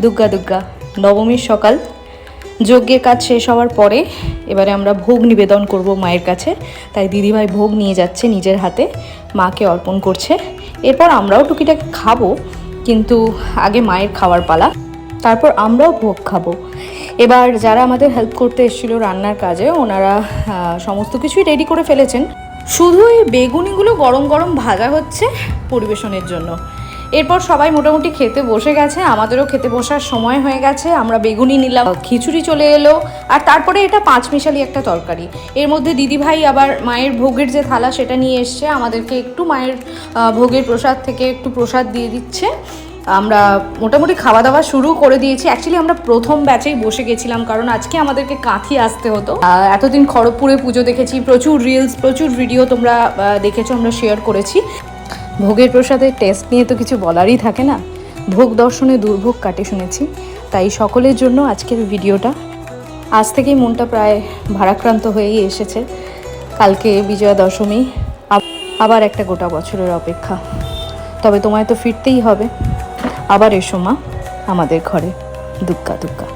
দুর্গা দুর্গা নবমীর সকাল। যজ্ঞের কাজ শেষ হওয়ার পরে এবারে আমরা ভোগ নিবেদন করব মায়ের কাছে। তাই দিদিভাই ভোগ নিয়ে যাচ্ছে নিজের হাতে, মাকে অর্পণ করছে। এরপর আমরাও টুকিটাকি খাব, কিন্তু আগে মায়ের খাওয়ার পালা। তারপর আমরাও ভোগ খাব। এবার যারা আমাদের হেল্প করতে এসেছিল রান্নার কাজে, ওনারা সমস্ত কিছুই রেডি করে ফেলেছেন। শুধু এই বেগুনিগুলো গরম গরম ভাজা হচ্ছে পরিবেশনের জন্য। এরপর সবাই মোটামুটি খেতে বসে গেছে, আমাদেরও খেতে বসার সময় হয়ে গেছে, আমরা বেগুনি নিলাম। খিচুড়ি চলে এলো, আর তারপরে এটা পাঁচমিশালি একটা তরকারি। এর মধ্যে দিদিভাই আবার মায়ের ভোগের যে থালা সেটা নিয়ে এসছে, আমাদেরকে একটু মায়ের ভোগের প্রসাদ থেকে একটু প্রসাদ দিয়ে দিচ্ছে। আমরা মোটামুটি খাওয়া দাওয়া শুরু করে দিয়েছি। অ্যাকচুয়ালি আমরা প্রথম ব্যাচেই বসে গেছিলাম, কারণ আজকে আমাদেরকে কাঁথি আসতে হতো। এতদিন খড়গপুরে পুজো দেখেছি, প্রচুর রিলস প্রচুর ভিডিও তোমরা দেখেছ, আমরা শেয়ার করেছি। ভোগের প্রসাদের টেস্ট নিয়ে তো কিছু বলারই থাকে না। ভোগ দর্শনে দুর্ভোগ কাটে শুনেছি। তাই সকলের জন্য আজকের ভিডিওটা। আজ থেকেই মনটা প্রায় ভারাক্রান্ত হয়েই এসেছে। কালকে বিজয়া দশমী, আব- আবার একটা গোটা বছরের অপেক্ষা। তবে তোমায় তো ফিরতেই হবে। আবার এসো মা, আমাদের ঘরে। দুগ্গা দুগ্গা